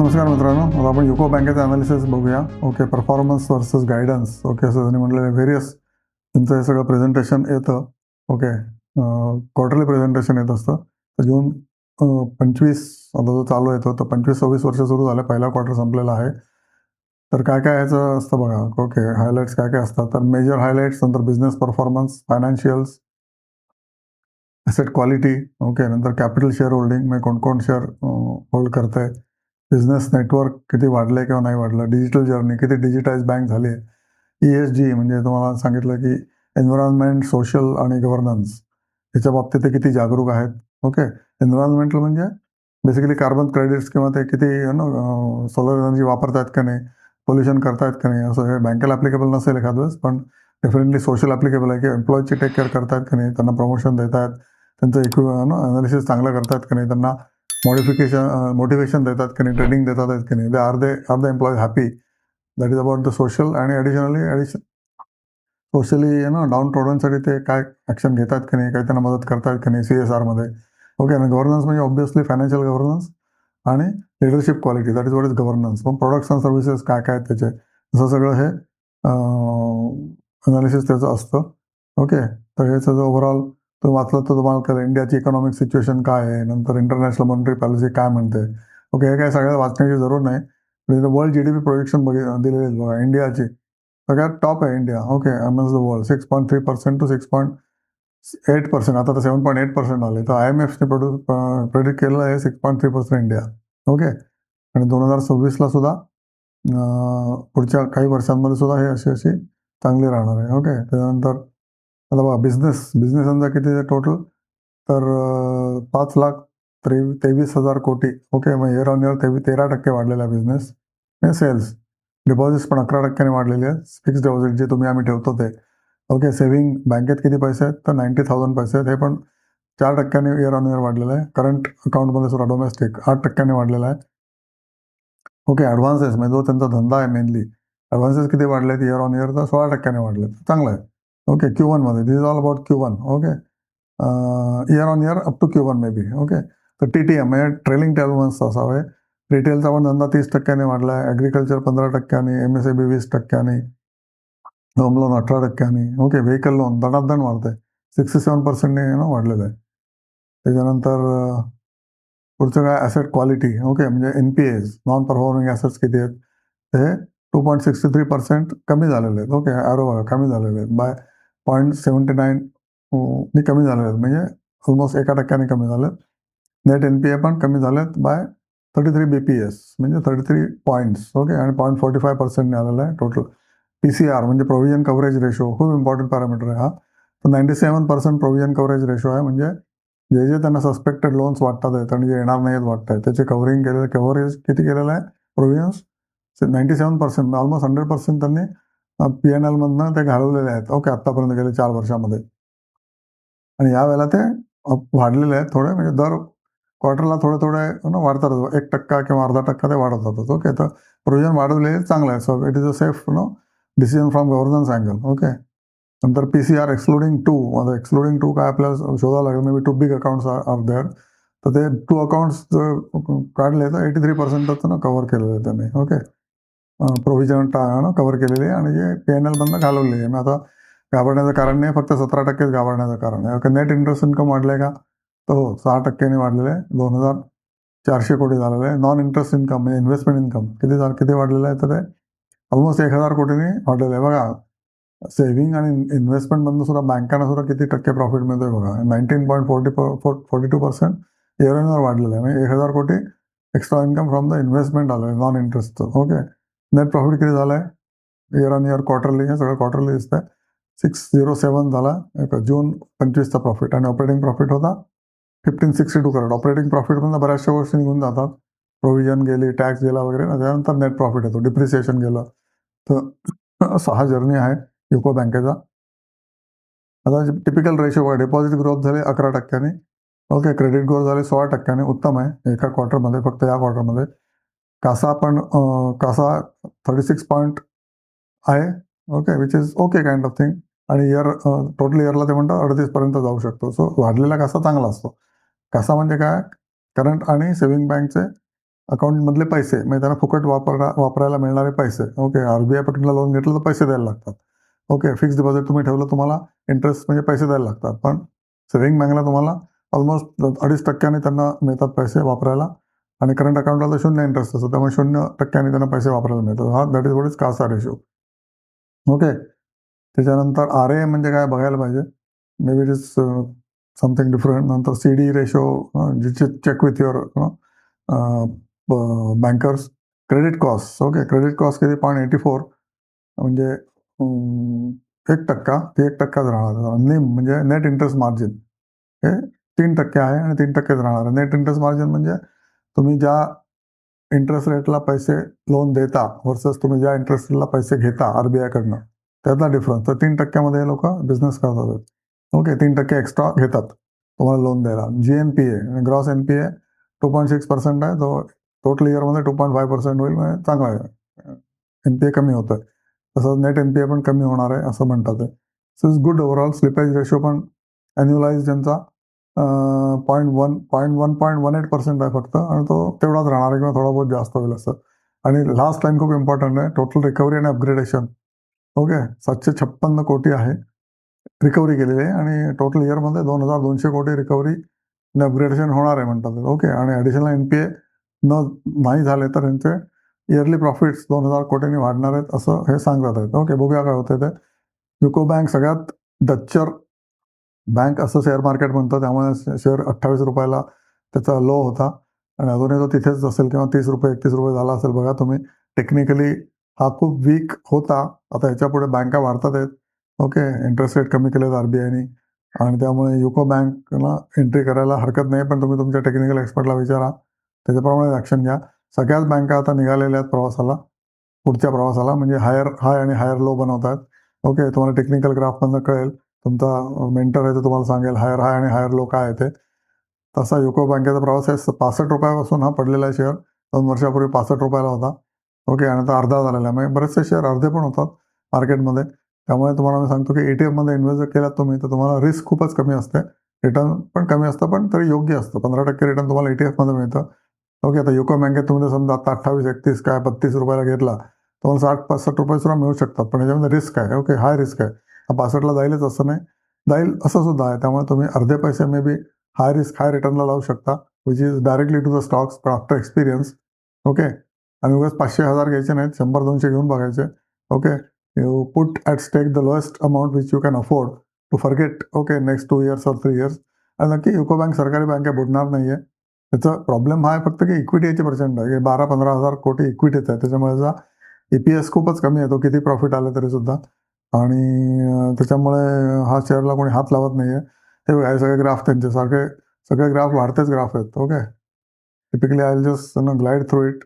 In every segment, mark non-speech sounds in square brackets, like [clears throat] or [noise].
नमस्कार मित्रांनो आता आपण युको बँकेचं अनालिसिस बघूया. Okay performance versus guidance okay असं त्यांनी म्हटलेलं व्हेरियस त्यांचं हे सगळं प्रेझेंटेशन येतं. ओके क्वार्टरली प्रेझेंटेशन येत असतं. तर जून पंचवीस आता जो चालू येतो तर पंचवीस सव्वीस वर्ष सुरू झालं. पहिला क्वार्टर संपलेला आहे. तर काय काय याचं असतं बघा. ओके हायलाईट्स काय काय असतात? तर मेजर हायलाईट्स नंतर business performance financials asset quality okay नंतर कॅपिटल शेअर होल्डिंग मी कोण कोण शेअर होल्ड करते बिझनेस नेटवर्क किती वाढले किंवा नाही वाढलं डिजिटल जर्नी किती डिजिटाईज बँक झाली ई एस जी म्हणजे तुम्हाला सांगितलं की एन्व्हायरमेंट सोशल आणि गव्हर्नन्स याच्या बाबतीत ते किती जागरूक आहेत. ओके एन्व्हायरमेंटल म्हणजे बेसिकली कार्बन क्रेडिट्स किंवा ते किती नो सोलर एनर्जी वापरतायत का नाही पोल्युशन करतायत का नाही असं हे बँकेला ॲप्लिकेबल नसेल एखाद वेळेस पण डेफिनेटली सोशल ॲप्लिकेबल आहे की एम्प्लॉईजची टेक केअर करतायत का नाही त्यांना प्रमोशन देत आहेत त्यांचं इक्वि नो अनालिसिस चांगलं करतायत का नाही त्यांना मॉडिफिकेशन मोटिवेशन uh, देतात की नाही ट्रेनिंग देतात आहेत की नाही they are they are the employ happy that is about the social आणि ॲडिशनली ॲडिशन सोशली ना डाऊन टोडनसाठी ते काय ॲक्शन घेतात की नाही काही त्यांना मदत करतात की नाही सी एस आरमध्ये ओके आणि गव्हर्नन्स म्हणजे ऑब्विसली फायनान्शियल गव्हर्नन्स आणि leadership quality that is what is governance मग प्रोडक्ट्स अँड सर्व्हिसेस काय काय आहेत त्याचे? असं सगळं हे अनालिसिस त्याचं असतं. ओके तर हे सगळं ओव्हरऑल तुम्ही वाचलं तर तुम्हाला कळेल इंडियाची इकॉनॉमिक सिच्युएशन काय आहे नंतर इंटरनॅशनल मॉनिटरी पॉलिसी काय म्हणते. ओके हे काय सगळ्या वाचण्याची जरूर नाही. World G D P projection बघि दिलेले आहेत बघा इंडियाची. सगळ्यात टॉप आहे India. Okay amongst the world six point three percent two six point eight percent आता तर सेवन पॉईंट एट पर्सेंट आले. तर आय एम एफने प्रोड्यूस प्रेडिक्ट केलेलं आहे six point three percent India. Okay आणि दोन हजार सव्वीसला सुद्धा पुढच्या काही वर्षांमध्ये सुद्धा हे अशी अशी चांगली राहणार आहे. ओके त्याच्यानंतर आता बघा बिझनेस बिझनेस समजा किती आहे टोटल तर पाच लाख त्रे तेवीस हजार कोटी ओके मग इयर ऑन इयर तेवीस तेरा टक्के वाढलेला आहे बिझनेस म्हणजे सेल्स डिपॉझिट्स पण अकरा टक्क्याने वाढलेले आहेत फिक्स डिपॉझिट जे तुम्ही आम्ही ठेवतो ते ओके सेव्हिंग बँकेत किती पैसे आहेत? तर नाईन्टी थाउजंड पैसे आहेत हे पण चार टक्क्याने इयर ऑन इयर वाढलेलं आहे करंट अकाउंटमध्ये सुद्धा डोमेस्टिक आठ टक्क्याने वाढलेला आहे. ओके ॲडव्हान्सेस म्हणजे जो त्यांचा धंदा आहे मेनली ॲडव्हान्सेस किती वाढले आहेत इयर ऑन इयर तर सोळा टक्क्याने वाढले चांगलं आहे. ओके क्यू वनमध्ये this is all about Q one okay year on year up to Q one may be okay तर टी टी एम म्हणजे ट्रेलिंग ट्वेल्व मंथ्स असावे रिटेलचा पण धंदा तीस टक्क्याने वाढला आहे ॲग्रिकल्चर पंधरा टक्क्याने एम एस ए बी वीस टक्क्याने. होम लोन अठरा टक्क्याने. ओके व्हेकल लोन दणादण आहे सिक्स्टी सेवन पर्सेंटने ना वाढलेलं आहे. त्याच्यानंतर uh, पुढचं काय? ॲसेट क्वालिटी ओके म्हणजे N P As non performing assets किती आहेत? ते two point sixty three percent कमी झालेले आहेत. ओके ॲरो कमी झालेले आहेत. बाय पॉईंट सेवन्टी नाईननी कमी झालेले आहेत म्हणजे ऑलमोस्ट एका टक्क्याने कमी झाले नेट एन पी ए पण कमी झालेत by thirty three B P S म्हणजे थर्टी थ्री पॉईंट्स ओके आणि पॉईंट फोर्टी फाय पर्सेंटने आलेला आहे टोटल पी सी आर म्हणजे प्रोव्हिजन कव्हरेज रेशो खूप इम्पॉर्टंट पॅरामीटर आहे हा. तर ninety seven percent provision coverage ratio आहे म्हणजे जे जे त्यांना सस्पेक्टेड लोन्स वाटतात आहेत आणि जे येणार नाहीत वाटत आहेत त्याचे कव्हरिंग केलेलं कव्हरेज किती केलेलं आहे? Provisions ninety seven percent almost hundred percent त्यांनी पी एन एलमधनं ते घालवलेले आहेत. ओके आत्तापर्यंत गेले चार वर्षामध्ये. आणि यावेळेला ते वाढलेले आहेत थोडे म्हणजे दर क्वार्टरला थोडे थोडे ना वाढतात. एक टक्का किंवा अर्धा टक्का ते वाढत ओके तर प्रोव्हिजन वाढवलेले चांगलं आहे. So it is a safe no decision from governance angle okay नंतर P C R excluding two आता एक्सक्लुडिंग टू काय आपल्याला शोधावं लागेल. May be two big accounts are there तर ते टू अकाउंट्स काढले तर एटी थ्री पर्सेंट ना कव्हर केलेलं आहे त्यांनी. ओके प्रोव्हिजन टा कव्हर केलेले आहे आणि जे पी एन एलमधनं घालवले. आहे मग आता घाबरण्याचं कारण नाही फक्त सतरा टक्केच घाबरण्याचं कारण आहे. ओके नेट इंटरेस्ट इन्कम वाढलं आहे का? तर हो सहा टक्क्यांनी वाढलेलं आहे. दोन हजार चारशे कोटी झालेलं आहे. नॉन इंटरेस्ट इन्कम म्हणजे इन्व्हेस्टमेंट इन्कम किती झालं किती वाढलेलं आहे? तर ते ऑलमोस्ट एक हजार कोटीने वाढलेलं आहे. बघा सेव्हिंग आणि इन्व्हेस्टमेंटमधून सुद्धा बँकांना सुद्धा किती टक्के प्रॉफिट मिळतोय बघा. Nineteen point forty forty two percent year on year वाढलेलं आहे. म्हणजे एक हजार कोटी extra income from the investment आलं आहे नॉन इंटरेस्टचं ओके. नेट प्रॉफिट किती झालं आहे इयर ऑन इयर क्वार्टरली हे सगळं क्वार्टरली दिसतंय. सिक्स झिरो सेवन झाला. एक जून पंचवीसचा प्रॉफिट आणि ऑपरेटिंग प्रॉफिट होता fifteen sixty two crore operating प्रॉफिटमधून बऱ्याचशा गोष्टी निघून जातात. प्रोव्हिजन गेली टॅक्स गेला वगैरे. त्यानंतर नेट प्रॉफिट येतो. डिप्रिसिएशन गेलं. तर [clears throat] सहा हा जर्नी आहे युको बँकेचा. आता टिपिकल रेशो बघा. डिपॉझिट ग्रोथ झाले अकरा टक्क्याने. ओके क्रेडिट ग्रोथ झाले सोळा टक्क्याने. उत्तम आहे. एका क्वार्टरमध्ये फक्त या क्वार्टरमध्ये कासा पण कासा थर्टी सिक्स पॉईंट आहे. Okay which is okay kind of thing आणि इयर टोटल इयरला ते म्हणतात अडतीसपर्यंत जाऊ शकतो. सो वाढलेला कासा चांगला असतो. कासा म्हणजे काय? करंट आणि सेव्हिंग बँकचे अकाउंटमधले पैसे म्हणजे त्यांना फुकट वापरा वापरायला मिळणारे पैसे. ओके आर बी आयकडनं लोन घेतलं तर पैसे द्यायला लागतात. ओके फिक्स डिपॉझिट तुम्ही ठेवलं तुम्हाला इंटरेस्ट म्हणजे पैसे द्यायला लागतात. पण सेव्हिंग बँकला तुम्हाला ऑलमोस्ट अडीच टक्क्याने त्यांना मिळतात पैसे वापरायला. आणि करंट अकाउंटला तर शून्य इंटरेस्ट असतो त्यामुळे शून्य टक्क्याने त्यांना पैसे वापरायला मिळतात. हा that is what is CASA ratio okay त्याच्यानंतर आर ए म्हणजे काय? बघायला पाहिजे. May be it is something different नंतर सी डी रेशो जिचे check with your bankers credit cost okay credit cost किती? पॉईंट एटी फोर म्हणजे um, एक टक्का. ते एक टक्काच राहणार. निम म्हणजे नेट इंटरेस्ट मार्जिन हे तीन टक्के आहे आणि तीन टक्केच राहणार. नेट इंटरेस्ट मार्जिन म्हणजे तुम्ही ज्या इंटरेस्ट रेटला पैसे लोन देता वर्सेस तुम्ही ज्या इंटरेस्ट रेटला पैसे घेता आर बी आयकडनं त्यातला डिफरन्स तर तीन टक्क्यामध्ये लोक बिझनेस करतात. ओके तीन टक्के एक्स्ट्रा घेतात तुम्हाला लोन द्यायला. G N P A gross N P A two point six percent आहे. तो टोटल इयरमध्ये टू पॉईंट फाय पर्सेंट होईल. म्हणजे चांगला आहे. एन पी ए कमी होतं तसंच नेट एन पी ए पण कमी होणार आहे असं म्हणतात so is good overall slippage ratio पण ॲन्युलाइज त्यांचा point one point one point one eight percent आहे फक्त. आणि तो तेवढाच राहणार आहे किंवा थोडा बहुत जास्त होईल असं. आणि लास्ट लाईन खूप इम्पॉर्टंट आहे. टोटल रिकव्हरी आणि अपग्रेडेशन ओके सातशे छप्पन्न कोटी आहे. रिकव्हरी केलेली आहे. आणि टोटल इयरमध्ये दोन हजार दोनशे कोटी रिकव्हरी आणि अपग्रेडेशन होणार आहे म्हणतात. ओके आणि ॲडिशनल एन पी ए न नाही झाले तर यांचे इयरली प्रॉफिट्स दोन हजार कोटींनी वाढणार आहेत असं हे सांगतात आहेत. ओके बघूया काय होते ते. युको बँक सगळ्यात डच्चर बँक असं शेअर मार्केट म्हणतं त्यामुळे शेअर अठ्ठावीस रुपयाला त्याचा लो होता. आणि अजूनही तो तिथेच असेल किंवा तीस रुपये एकतीस रुपये झाला असेल. बघा तुम्ही टेक्निकली हा खूप वीक होता. आता याच्यापुढे बँका वाढतात आहेत. ओके इंटरेस्ट रेट कमी केलेत आर बी आयनी. आणि त्यामुळे युको बँकला एंट्री करायला हरकत नाही पण तुम्ही तुमच्या टेक्निकल एक्सपर्टला विचारा. त्याच्याप्रमाणे ॲक्शन घ्या. सगळ्याच बँका आता निघालेल्या आहेत प्रवासाला पुढच्या प्रवासाला. म्हणजे हायर हाय आणि हायर लो बनवत आहेत ओके तुम्हाला टेक्निकल ग्राफमधनं कळेल. तुमचा मेंटर आहे तो तुम्हाला सांगेल हायर हाय आणि हायर लो काय आहे ते. तसा युको बँकेचा प्रवास आहे पासष्ट रुपयापासून हा पडलेला आहे शेअर. दोन वर्षापूर्वी पासष्ट रुपयाला होता. ओके आणि आता अर्धा झालेला आहे. म्हणजे बरेचसे शेअर अर्धे पण होतात मार्केटमध्ये. त्यामुळे तुम्हाला मी सांगतो की ए टी एममध्ये इन्व्हेस्ट जर केलात तुम्ही तर तुम्हाला रिस्क खूपच कमी असते. रिटर्न पण कमी असतं पण तरी योग्य असतं. पंधरा टक्के रिटर्न तुम्हाला ए टी एफमध्ये मिळतं. ओके आता युको बँकेत तुम्ही जर समजा आता अठ्ठावीस एकतीस काय बत्तीस रुपयाला घेतला तुम्हाला साठ पासष्ट रुपये सुद्धा मिळू शकतात पण याच्यामध्ये रिस्क आहे. ओके हाय रिस्क आहे. हा पासष्टला जाईलच असं नाही. जाईल असं सुद्धा आहे. त्यामुळे तुम्ही अर्धे पैसे मे बी हाय रिस्क हाय रिटर्नला लावू शकता which is directly to the stocks पण आफ्टर एक्सपिरियन्स ओके आणि उगाच पाचशे हजार घ्यायचे नाहीत शंभर दोनशे घेऊन बघायचे. Okay you put at stake the lowest amount which you can afford to forget okay next two years or three years आणि नक्की युको बँक सरकारी बँक आहे बुडणार नाही आहे त्याचा प्रॉब्लेम हा आहे फक्त की इक्विटीचे पर्सेंट आहे. की बारा पंधरा हजार कोटी इक्विटीच आहे. त्याच्यामुळे जा ई पी एस खूपच कमी आहे. तो किती प्रॉफिट आलं तरी सुद्धा. आणि त्याच्यामुळे हा शेअरला कोणी हात लावत नाही आहे हे बघा, हे सगळे ग्राफ त्यांचे सारखे सगळे ग्राफ वाढतेच ग्राफ आहेत okay? Typically I just no glide through it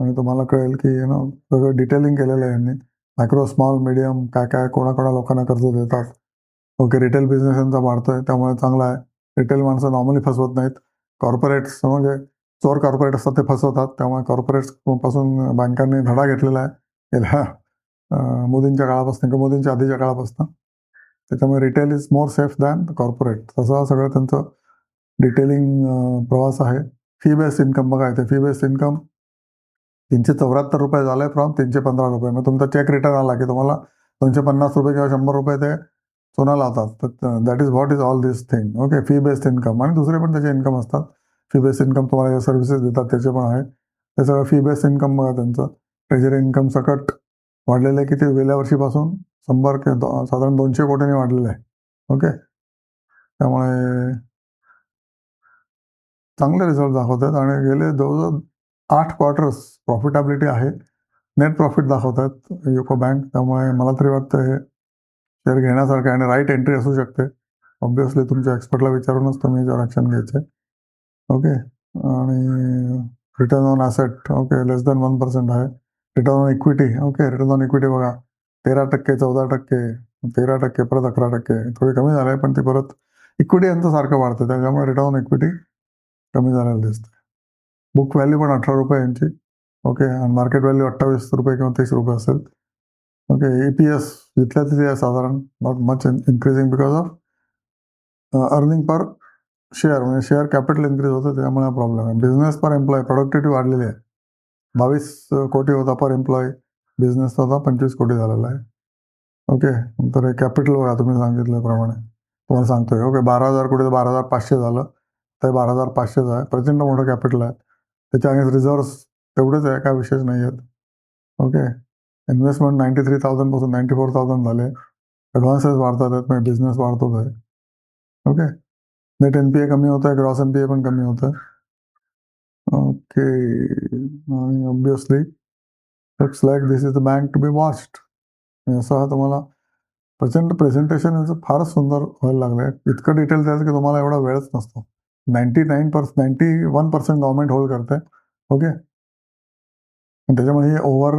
आणि तुम्हाला कळेल की यु नो सगळं डिटेलिंग केलेलं आहे यांनी. मायक्रो स्मॉल मिडियम काय काय कोणाकोणा लोकांना कर्ज देतात. ओके रिटेल बिझनेस यांचा वाढतोय त्यामुळे चांगला आहे. रिटेल माणसं नॉर्मली फसवत नाहीत. कॉर्पोरेट्स म्हणजे चोर कॉर्पोरेट असतात ते फसवतात. त्यामुळे कॉर्पोरेट्सपासून बँकांनी धडा घेतलेला आहे. गेल्या मोदींच्या काळापासून किंवा मोदींच्या आधीच्या काळापासून. त्याच्यामुळे retail is more safe than corporate तसं सगळं त्यांचं डिटेलिंग प्रवास आहे. फी बेस्ड इन्कम बघा इथे. फी बेस्ड इन्कम तीनशे चौऱ्याहत्तर रुपये झाले फ्रॉम तीनशे पंधरा रुपये. मग तुमचा चेक रिटर्न आला की तुम्हाला दोनशे पन्नास रुपये किंवा शंभर रुपये ते सोनं लावतात. तर that is what is all this thing okay fee based income आणि दुसरे पण त्याचे इन्कम असतात. फी बेस्ड इन्कम तुम्हाला सर्व्हिसेस देतात त्याचे पण आहे. ते सगळं फी बेस्ड इन्कम बघा त्यांचं. ट्रेजरी इन्कम सकट. वाढलेलं आहे किती? गेल्या वर्षीपासून शंभर के दो- साधारण दोनशे कोटींनी वाढलेलं आहे. ओके? त्यामुळे चांगले रिझल्ट दाखवतात आणि गेले जवळजवळ आठ क्वार्टर्स प्रॉफिटेबिलिटी आहे. नेट प्रॉफिट दाखवतात युको बँक. त्यामुळे मला तरी वाटतं हे शेअर घेण्यासारखं आहे आणि राईट एंट्री असू शकते. ऑब्विसली तुमच्या एक्सपर्टला विचारूनच तुम्ही जर ॲक्शन घ्यायचे. ओके? आणि return on asset okay less than one percent आहे. Return on equity okay return on equity बघा. तेरा टक्के चौदा टक्के तेरा टक्के परत अकरा टक्के. थोडे कमी झाले आहे पण ते परत इक्विटी यांचं सारखं वाढतं. त्याच्यामुळे रिटर्न ऑन इक्विटी कमी झालेलं दिसते बुक व्हॅल्यू पण अठरा रुपये यांची. ओके आणि मार्केट व्हॅल्यू अठ्ठावीस रुपये किंवा तीस रुपये असेल. ओके ए पी एस जिथल्या तिथे आहे साधारण. Not much increasing because of earning per share म्हणजे शेअर कॅपिटल इन्क्रीज होतं त्यामुळे प्रॉब्लेम आहे. बिझनेस पर एम्प्लॉय प्रोडक्टिव्हिटी वाढलेली आहे. बावीस कोटी होता पर एम्प्लॉय बिझनेस होता पंचवीस कोटी झालेला आहे. ओके तर हे कॅपिटल बघा तुम्ही सांगितल्याप्रमाणे. तुम्हाला सांगतोय. ओके बारा हजार कोटी तर बारा हजार पाचशे झालं. तर बारा हजार पाचशेच आहे प्रचंड मोठं कॅपिटल आहे. त्याच्या अगेन्स्ट रिझर्व्स तेवढेच आहे काय विशेष नाही आहेत. ओके इन्व्हेस्टमेंट नाईन्टी थ्री थाउजंडपासून नाईन्टी फोर थाउजंड झाले. ॲडव्हान्सेस वाढतात आहेत म्हणजे बिझनेस वाढतोच आहे. Okay net N P A कमी होतं आहे ग्रॉस एन पी ए पण कमी होतं आहे ओके आणि obviously looks like this is the bank to be watched असं हा तुम्हाला प्रचंड प्रेझेंटेशन याचं फारच सुंदर व्हायला लागलं आहे इतकं डिटेल द्यायचं की तुम्हाला एवढा वेळच नसतो. Ninety nine per ninety one percent government hold करते ओके त्याच्यामुळे हे ओव्हर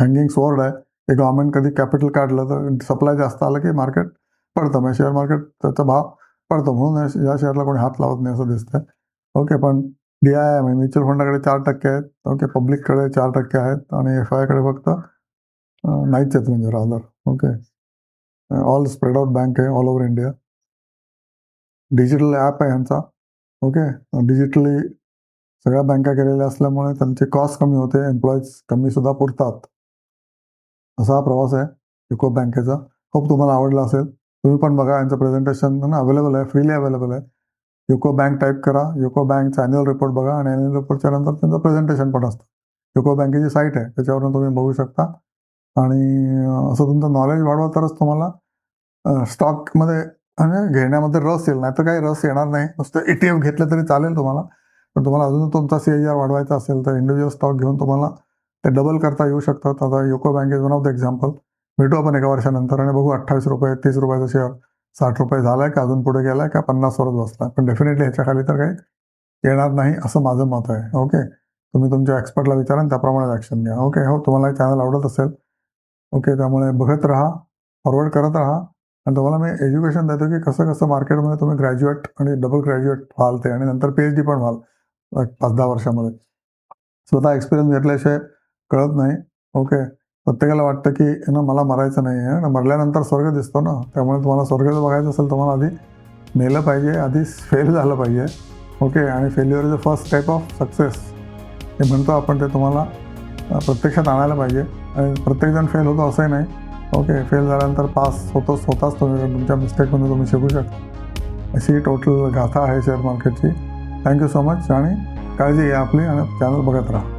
हँगिंग सोर्ड आहे. हे गव्हर्नमेंट कधी कॅपिटल काढलं तर सप्लाय जास्त आलं की मार्केट पडतं. म्हणजे शेअर मार्केट त्याचा भाव पडतो. म्हणून या शेअरला कोणी हात लावत नाही असं दिसतंय. ओके पण डी आय एम म्युच्युअल फंडाकडे चार टक्के आहेत. ओके पब्लिककडे चार टक्के आहेत. आणि एफ आयकडे फक्त नाहीच आहेत म्हणजे rather okay. All spread out bank आहे all over India digital app आहे ह्यांचा ओके. डिजिटली सगळ्या बँका केलेल्या असल्यामुळे त्यांचे कॉस्ट कमी होते एम्प्लॉईज कमी सुद्धा पुरतात. असा हा प्रवास आहे युको बँकेचा होप तुम्हाला आवडला असेल. तुम्ही पण बघा यांचं प्रेझेंटेशन अवेलेबल आहे फ्रीली अवेलेबल आहे. युको बँक टाईप करा. युको बँकचा अॅन्युअल रिपोर्ट बघा आणि अॅन्युअल रिपोर्टच्या नंतर त्यांचं प्रेझेंटेशन पण असतं. युको बँकेची साईट आहे त्याच्यावरून तुम्ही बघू शकता. आणि असं तुमचं नॉलेज वाढवा तरच तुम्हाला स्टॉकमध्ये म्हणजे घेण्यामध्ये रस येईल नाही तर काही रस येणार नाही. नुसतं ए टी एफ घेतलं तरी चालेल तुम्हाला. पण तुम्हाला अजून तुमचा सी आय आर वाढवायचा असेल तर इंडिव्हिज्युअल स्टॉक घेऊन तुम्हाला ते डबल करता येऊ शकतात. आता UCO bank is one of the example भेटू आपण एका वर्षानंतर आणि बघू अठ्ठावीस रुपये तीस रुपयाचा शेअर साठ रुपये झालाय का? अजून पुढे गेलाय का? पन्नासवरच बसला. पण डेफिनेटली ह्याच्या खाली तर काही येणार नाही असं माझं मत आहे. ओके तुम्ही तुमच्या एक्सपर्टला विचारा आणि त्याप्रमाणे ॲक्शन घ्या. ओके हो तुम्हाला चॅनल आवडत असेल. ओके त्यामुळे बघत राहा फॉरवर्ड करत राहा. आणि तुम्हाला मी एज्युकेशन देतो की कसं कसं मार्केटमध्ये तुम्ही ग्रॅज्युएट आणि डबल ग्रॅज्युएट व्हाल ते आणि नंतर पी एच डी पण व्हाल. पाच दहा वर्षामध्ये. स्वतः एक्सपिरियन्स घेतल्याशिवाय कळत नाही. ओके प्रत्येकाला वाटतं की ना मला मरायचं नाही आहे ना मरल्यानंतर स्वर्ग दिसतो ना त्यामुळे तुम्हाला स्वर्ग जर बघायचं असेल तुम्हाला आधी मेलं पाहिजे आधी फेल झालं पाहिजे. ओके आणि failure is the first step of success हे म्हणतो आपण ते तुम्हाला प्रत्यक्षात आणायला पाहिजे. आणि प्रत्येकजण फेल होतो असंही नाही. ओके फेल झाल्यानंतर पास होतोच होताच तुम्ही तुमच्या मिस्टेकमधून तुम्ही शिकू शकता. अशी टोटल गाथा आहे शेअर मार्केटची थँक्यू सो मच आणि काळजी घ्या आपली आणि चॅनल बघत राहा.